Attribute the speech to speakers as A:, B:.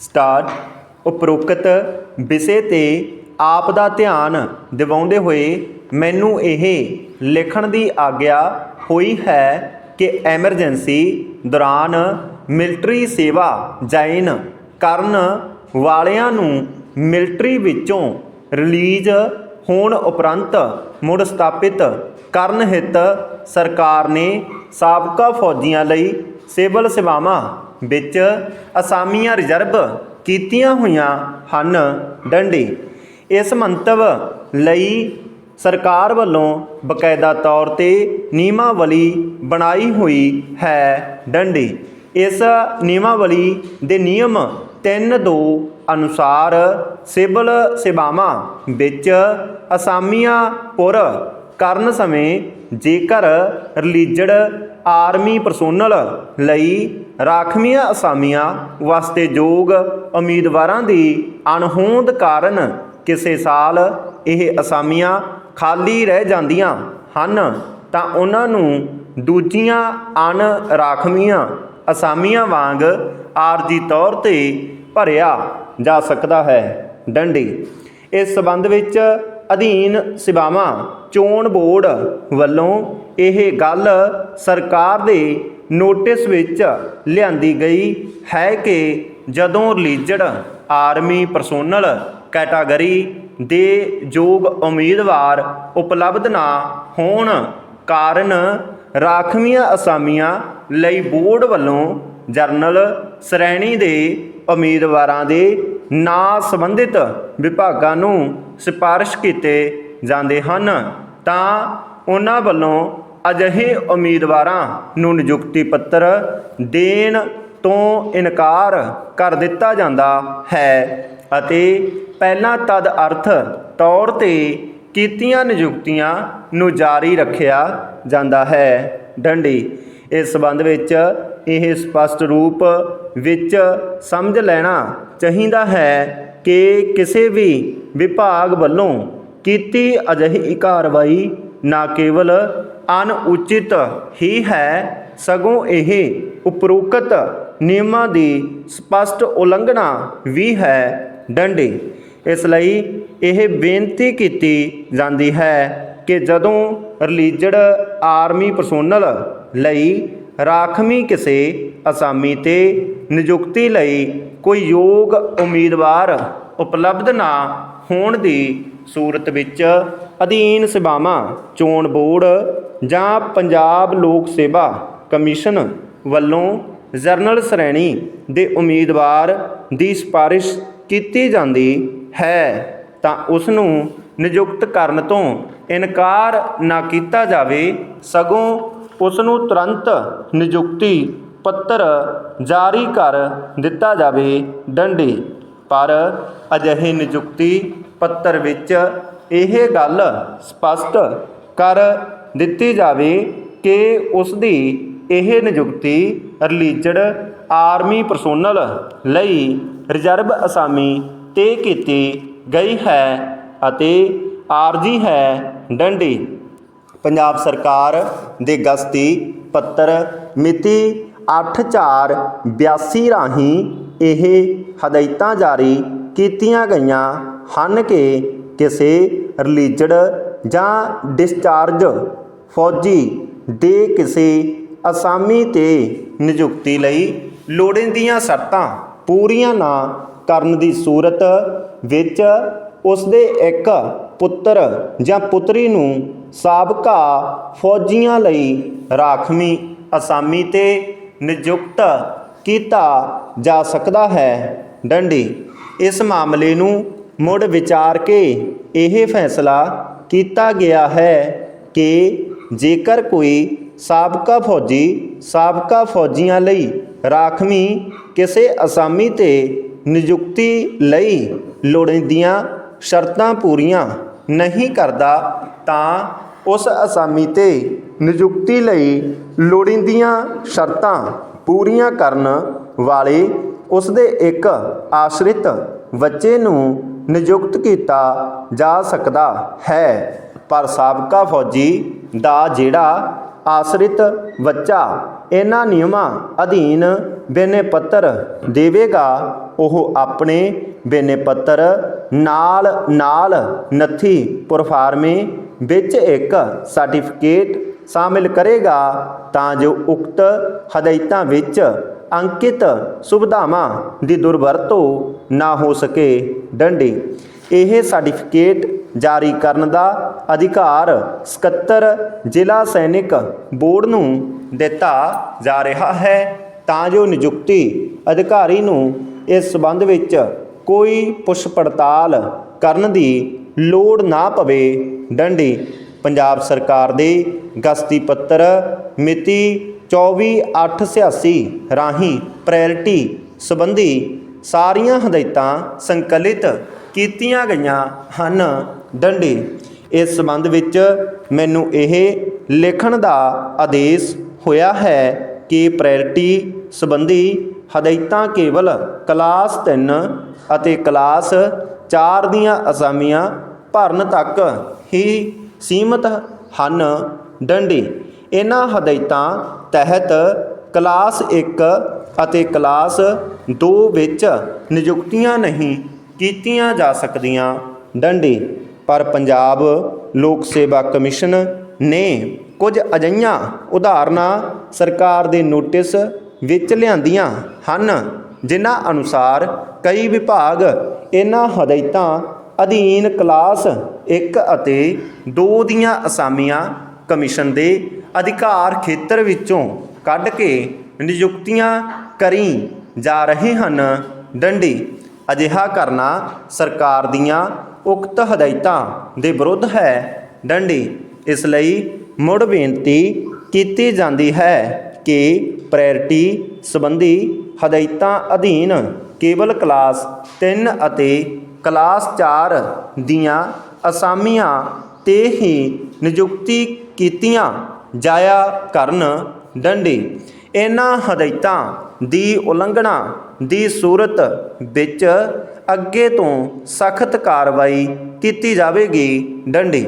A: Star ਉਪਰੋਕਤ ਵਿਸ਼ੇ ਤੇ ਆਪ ਦਾ ਧਿਆਨ ਦਿਵਾਉਂਦੇ ਹੋਏ ਮੈਨੂੰ ਇਹ ਲਿਖਣ ਦੀ ਆਗਿਆ ਹੋਈ ਹੈ ਕਿ ਐਮਰਜੈਂਸੀ ਦੌਰਾਨ ਮਿਲਟਰੀ ਸੇਵਾ ਜਾਇਨ ਕਰਨ ਵਾਲਿਆਂ ਨੂੰ ਮਿਲਟਰੀ ਵਿੱਚੋਂ ਰਿਲੀਜ਼ ਹੋਣ ਉਪਰੰਤ ਮੁੜ ਸਥਾਪਿਤ ਕਰਨ ਹਿੱਤ ਸਰਕਾਰ ਨੇ ਸਾਬਕਾ ਫੌਜੀਆਂ ਲਈ ਸਿਵਲ ਸੇਵਾਵਾਂ ਵਿੱਚ ਅਸਾਮੀਆਂ ਰਿਜ਼ਰਵ ਕੀਤੀਆਂ ਹੋਈਆਂ ਹਨ। ਡੰਡੀ, ਇਸ ਮੰਤਵ ਲਈ ਸਰਕਾਰ ਵੱਲੋਂ ਬਕਾਇਦਾ ਤੌਰ ਤੇ ਨਿਯਮਾਵਲੀ ਬਣਾਈ ਹੋਈ ਹੈ। ਡੰਡੀ, ਇਸ ਨਿਯਮਾਵਲੀ ਦੇ ਨਿਯਮ 3.2 ਅਨੁਸਾਰ ਸਿਵਲ ਸੇਵਾਵਾਂ ਵਿੱਚ ਅਸਾਮੀਆਂ ਪੁਰ ਕਰਨ ਸਮੇਂ ਜੇਕਰ ਰਿਲੀਜਡ ਆਰਮੀ ਪਰਸੋਨਲ ਲਈ ਰਾਖਵੀਆਂ ਅਸਾਮੀਆਂ ਵਾਸਤੇ ਯੋਗ ਉਮੀਦਵਾਰਾਂ ਦੀ ਅਣਹੋਂਦ ਕਾਰਨ ਕਿਸੇ ਸਾਲ ਇਹ ਅਸਾਮੀਆਂ ਖਾਲੀ ਰਹਿ ਜਾਂਦੀਆਂ ਹਨ, ਤਾਂ ਉਹਨਾਂ ਨੂੰ ਦੂਜੀਆਂ ਅਣ ਰਾਖਵੀਆਂ ਅਸਾਮੀਆਂ ਵਾਂਗ ਆਰਜੀ ਤੌਰ ਤੇ ਭਰਿਆ ਜਾ ਸਕਦਾ ਹੈ। ਡੰਡੀ। ਇਸ ਸਬੰਧ ਵਿੱਚ ਅਧੀਨ ਸੇਵਾਵਾਂ ਚੋਣ ਬੋਰਡ ਵੱਲੋਂ ਇਹ ਗੱਲ ਸਰਕਾਰ ਦੇ ਨੋਟਿਸ ਵਿੱਚ ਲਿਆਂਦੀ ਗਈ ਹੈ ਕਿ ਜਦੋਂ ਰਿਲੀਜਡ ਆਰਮੀ ਪਰਸੋਨਲ ਕੈਟਾਗਰੀ ਦੇ ਯੋਗ ਉਮੀਦਵਾਰ ਉਪਲਬਧ ਨਾ ਹੋਣ ਕਾਰਨ ਰਾਖਵੀਆਂ ਅਸਾਮੀਆਂ ਲਈ ਬੋਰਡ ਵੱਲੋਂ ਜਰਨਲ ਸ਼੍ਰੇਣੀ ਦੇ ਉਮੀਦਵਾਰਾਂ ਦੇ ਨਾਂ ਸੰਬੰਧਿਤ ਵਿਭਾਗਾਂ ਨੂੰ ਸਿਫਾਰਿਸ਼ ਕੀਤੇ ਜਾਂਦੇ ਹਨ, ਤਾਂ ਉਹਨਾਂ ਵੱਲੋਂ ਅਜਿਹੇ ਉਮੀਦਵਾਰਾਂ ਨੂੰ ਨਿਯੁਕਤੀ ਪੱਤਰ ਦੇਣ ਤੋਂ ਇਨਕਾਰ ਕਰ ਦਿੱਤਾ ਜਾਂਦਾ ਹੈ ਅਤੇ ਪਹਿਲਾਂ ਤਦ ਅਰਥ ਤੌਰ ਤੇ ਕੀਤੀਆਂ ਨਿਯੁਕਤੀਆਂ ਨੂੰ ਜਾਰੀ ਰੱਖਿਆ ਜਾਂਦਾ ਹੈ। ਡੰਡੀ, ਇਸ ਸੰਬੰਧ ਵਿੱਚ ਇਹ ਸਪਸ਼ਟ ਰੂਪ ਵਿੱਚ ਸਮਝ ਲੈਣਾ ਚਾਹੀਦਾ ਹੈ ਕਿ ਕਿਸੇ ਵੀ ਵਿਭਾਗ ਵੱਲੋਂ ਕੀਤੀ ਅਜਿਹੀ ਕਾਰਵਾਈ ਨਾ ਕੇਵਲ ਅਨੁਚਿਤ ਹੀ ਹੈ, ਸਗੋਂ ਇਹ ਉਪਰੋਕਤ ਨਿਯਮਾਂ ਦੀ ਸਪਸ਼ਟ ਉਲੰਘਣਾ ਵੀ ਹੈ ਡੰਡੇ। ਇਸ ਲਈ ਇਹ ਬੇਨਤੀ ਕੀਤੀ ਜਾਂਦੀ ਹੈ ਕਿ ਜਦੋਂ ਰਿਲੀਜਡ ਆਰਮੀ ਪਰਸੋਨਲ ਲਈ ਰਾਖਵੀਂ ਕਿਸੇ ਅਸਾਮੀ ਤੇ ਨਿਯੁਕਤੀ ਲਈ ਕੋਈ ਯੋਗ ਉਮੀਦਵਾਰ ਉਪਲਬਧ ਨਾ ਹੋਣ ਦੀ ਸੂਰਤ ਵਿੱਚ ਅਧੀਨ ਸੇਵਾਵਾਂ ਚੋਣ ਬੋਰਡ ਜਾਂ ਪੰਜਾਬ ਲੋਕ ਸੇਵਾ ਕਮਿਸ਼ਨ ਵੱਲੋਂ ਜਰਨਲ ਸ਼੍ਰੇਣੀ ਦੇ ਉਮੀਦਵਾਰ ਦੀ ਸਿਫਾਰਿਸ਼ ਕੀਤੀ ਜਾਂਦੀ ਹੈ ਤਾਂ ਉਸ ਨੂੰ ਨਿਯੁਕਤ ਕਰਨ ਤੋਂ ਇਨਕਾਰ ਨਾ ਕੀਤਾ ਜਾਵੇ, ਸਗੋਂ ਉਸ ਨੂੰ ਤੁਰੰਤ ਨਿਯੁਕਤੀ ਪੱਤਰ ਜਾਰੀ ਕਰ ਦਿੱਤਾ ਜਾਵੇ, ਡੰਡੀ। ਪਰ ਅਜਿਹੇ ਨਿਯੁਕਤੀ ਪੱਤਰ ਵਿੱਚ ਇਹ ਗੱਲ ਸਪਸ਼ਟ ਕਰ ਦਿੱਤੀ ਜਾਵੇ ਕਿ ਉਸ ਦੀ ਇਹ ਨਿਯੁਕਤੀ ਰਿਲੀਜਡ ਆਰਮੀ ਪਰਸੋਨਲ ਲਈ ਰਿਜ਼ਰਵ ਅਸਾਮੀ ਤੇ ਕੀਤੀ ਗਈ ਹੈ ਅਤੇ ਆਰਜੀ ਹੈ ਡੰਡੀ। ਪੰਜਾਬ ਸਰਕਾਰ ਦੇ ਗਸਤੀ ਪੱਤਰ ਮਿਤੀ 8/4/82 ਰਾਹੀਂ ਇਹ ਹਦਾਇਤਾਂ ਜਾਰੀ ਕੀਤੀਆਂ ਗਈਆਂ ਹਨ ਕਿ ਕਿਸੇ ਰਿਲੀਜਡ ਜਾਂ ਡਿਸਚਾਰਜ ਫੌਜੀ ਦੇ ਕਿਸੇ ਅਸਾਮੀ ਤੇ ਨਿਯੁਕਤੀ ਲਈ ਲੋੜੀਂਦੀਆਂ ਸ਼ਰਤਾਂ ਪੂਰੀਆਂ ਨਾ ਕਰਨ ਦੀ ਸੂਰਤ ਵਿੱਚ ਉਸ ਦੇ ਇੱਕ ਪੁੱਤਰ ਜਾਂ ਪੁੱਤਰੀ ਨੂੰ ਸਾਬਕਾ ਫੌਜੀਆਂ ਲਈ ਰਾਖਵੀਂ ਅਸਾਮੀ ਤੇ ਨਿਯੁਕਤ ਕੀਤਾ ਜਾ ਸਕਦਾ ਹੈ। ਡੰਡੀ, ਇਸ ਮਾਮਲੇ ਨੂੰ ਮੁੜ ਵਿਚਾਰ ਕੇ ਇਹ ਫੈਸਲਾ ਕੀਤਾ ਗਿਆ ਹੈ ਕਿ ਜੇਕਰ ਕੋਈ ਸਾਬਕਾ ਫੌਜੀ ਸਾਬਕਾ ਫੌਜੀਆਂ ਲਈ ਰਾਖਵੀਂ ਕਿਸੇ ਅਸਾਮੀ ਤੇ ਨਿਯੁਕਤੀ ਲਈ ਲੋੜੀਂਦੀਆਂ ਸ਼ਰਤਾਂ ਪੂਰੀਆਂ ਨਹੀਂ ਕਰਦਾ, ਤਾਂ ਉਸ ਅਸਾਮੀ ਤੇ ਨਿਯੁਕਤੀ ਲਈ ਲੋੜੀਂਦੀਆਂ ਸ਼ਰਤਾਂ ਪੂਰੀਆਂ ਕਰਨ ਵਾਲੇ ਉਸ ਦੇ ਇੱਕ ਆਸ਼ਰਿਤ ਬੱਚੇ ਨੂੰ ਨਿਯੁਕਤ ਕੀਤਾ ਜਾ ਸਕਦਾ ਹੈ। ਪਰ ਸਾਬਕਾ ਫੌਜੀ ਦਾ ਜਿਹੜਾ ਆਸ਼ਰਿਤ ਬੱਚਾ ਇਹਨਾਂ ਨਿਯਮਾਂ ਅਧੀਨ ਬੇਨੇ ਪੱਤਰ ਦੇਵੇਗਾ, ਉਹ ਆਪਣੇ ਬੇਨੇ ਪੱਤਰ ਨਾਲ ਨਾਲ ਨੱਥੀ ਪ੍ਰੋਫਾਰਮੇ ਵਿੱਚ ਇੱਕ ਸਰਟੀਫਿਕੇਟ ਸ਼ਾਮਿਲ ਕਰੇਗਾ ਤਾਂ ਜੋ ਉਕਤ ਹਦਾਇਤਾਂ ਵਿੱਚ ਅੰਕਿਤ ਸੁਵਿਧਾਵਾਂ ਦੀ ਦੁਰਵਰਤੋਂ ਨਾ ਹੋ ਸਕੇ ਡੰਡੀ। ਇਹ ਸਰਟੀਫਿਕੇਟ ਜਾਰੀ ਕਰਨ ਦਾ ਅਧਿਕਾਰ ਸਕੱਤਰ ਜ਼ਿਲ੍ਹਾ ਸੈਨਿਕ ਬੋਰਡ ਨੂੰ ਦਿੱਤਾ ਜਾ ਰਿਹਾ ਹੈ ਤਾਂ ਜੋ ਨਿਯੁਕਤੀ ਅਧਿਕਾਰੀ ਨੂੰ ਇਸ ਸਬੰਧ ਵਿੱਚ ਕੋਈ ਪੁੱਛ ਪੜਤਾਲ ਕਰਨ ਦੀ ਲੋੜ ਨਾ ਪਵੇ। ਡੰਡੀ, ਪੰਜਾਬ ਸਰਕਾਰ ਦੇ ਗਸਤੀ ਪੱਤਰ ਮਿਤੀ 24/886 ਰਾਹੀਂ ਪ੍ਰਾਇਰਟੀ ਸੰਬੰਧੀ ਸਾਰੀਆਂ ਹਦਾਇਤਾਂ ਸੰਕਲਿਤ ਕੀਤੀਆਂ ਗਈਆਂ ਹਨ। ਡੰਡੀ, ਇਸ ਸੰਬੰਧ ਵਿੱਚ ਮੈਨੂੰ ਇਹ ਲਿਖਣ ਦਾ ਆਦੇਸ਼ ਹੋਇਆ ਹੈ ਕਿ ਪ੍ਰਾਇਰਟੀ ਸੰਬੰਧੀ ਹਦਾਇਤਾਂ ਕੇਵਲ ਕਲਾਸ 3 ਅਤੇ ਕਲਾਸ 4 ਦੀਆਂ ਅਸਾਮੀਆਂ ਭਰਨ ਤੱਕ ਹੀ ਸੀਮਤ ਹਨ। ਡੰਡੀ ਇਹਨਾਂ ਹਦਾਇਤਾਂ ਤਹਿਤ ਕਲਾਸ 1 ਅਤੇ ਕਲਾਸ 2 ਵਿੱਚ ਨਿਯੁਕਤੀਆਂ ਨਹੀਂ ਕੀਤੀਆਂ ਜਾ ਸਕਦੀਆਂ। ਡੰਡੇ, ਪਰ ਪੰਜਾਬ ਲੋਕ ਸੇਵਾ ਕਮਿਸ਼ਨ ਨੇ ਕੁਝ ਅਜਈਆਂ ਉਦਾਹਰਨਾਂ ਸਰਕਾਰ ਦੇ ਨੋਟਿਸ ਵਿੱਚ ਲਿਆਂਦੀਆਂ ਹਨ, ਜਿਨ੍ਹਾਂ ਅਨੁਸਾਰ ਕਈ ਵਿਭਾਗ ਇਹਨਾਂ ਹਦਾਇਤਾਂ ਅਧੀਨ ਕਲਾਸ 1 ਅਤੇ 2 ਦੀਆਂ ਅਸਾਮੀਆਂ ਕਮਿਸ਼ਨ ਦੇ ਅਧਿਕਾਰ ਖੇਤਰ ਵਿੱਚੋਂ ਕੱਢ ਕੇ ਨਿਯੁਕਤੀਆਂ ਕਰੀ ਜਾ ਰਹੇ ਹਨ। ਡੰਡੀ ਅਜਿਹਾ ਕਰਨਾ ਸਰਕਾਰ ਦੀਆਂ ਉਕਤ ਹਦਾਇਤਾਂ ਦੇ ਵਿਰੁੱਧ ਹੈ। ਡੰਡੀ ਇਸ ਲਈ ਮੁੜ ਬੇਨਤੀ ਕੀਤੀ ਜਾਂਦੀ ਹੈ ਕਿ ਪ੍ਰਾਇਰਟੀ ਸੰਬੰਧੀ ਹਦਾਇਤਾਂ ਅਧੀਨ ਕੇਵਲ ਕਲਾਸ 3 ਅਤੇ ਕਲਾਸ 4 ਦੀਆਂ ਅਸਾਮੀਆਂ ਤੇ ਹੀ ਨਿਯੁਕਤੀ ਕੀਤੀਆਂ ਜਾਇਆ ਕਰਨ ਡੰਡੀ। ਇਹਨਾਂ ਹਦਾਇਤਾਂ ਦੀ ਉਲੰਘਣਾ ਦੀ ਸੂਰਤ ਵਿੱਚ ਅੱਗੇ ਤੋਂ ਸਖਤ ਕਾਰਵਾਈ ਕੀਤੀ ਜਾਵੇਗੀ ਡੰਡੀ।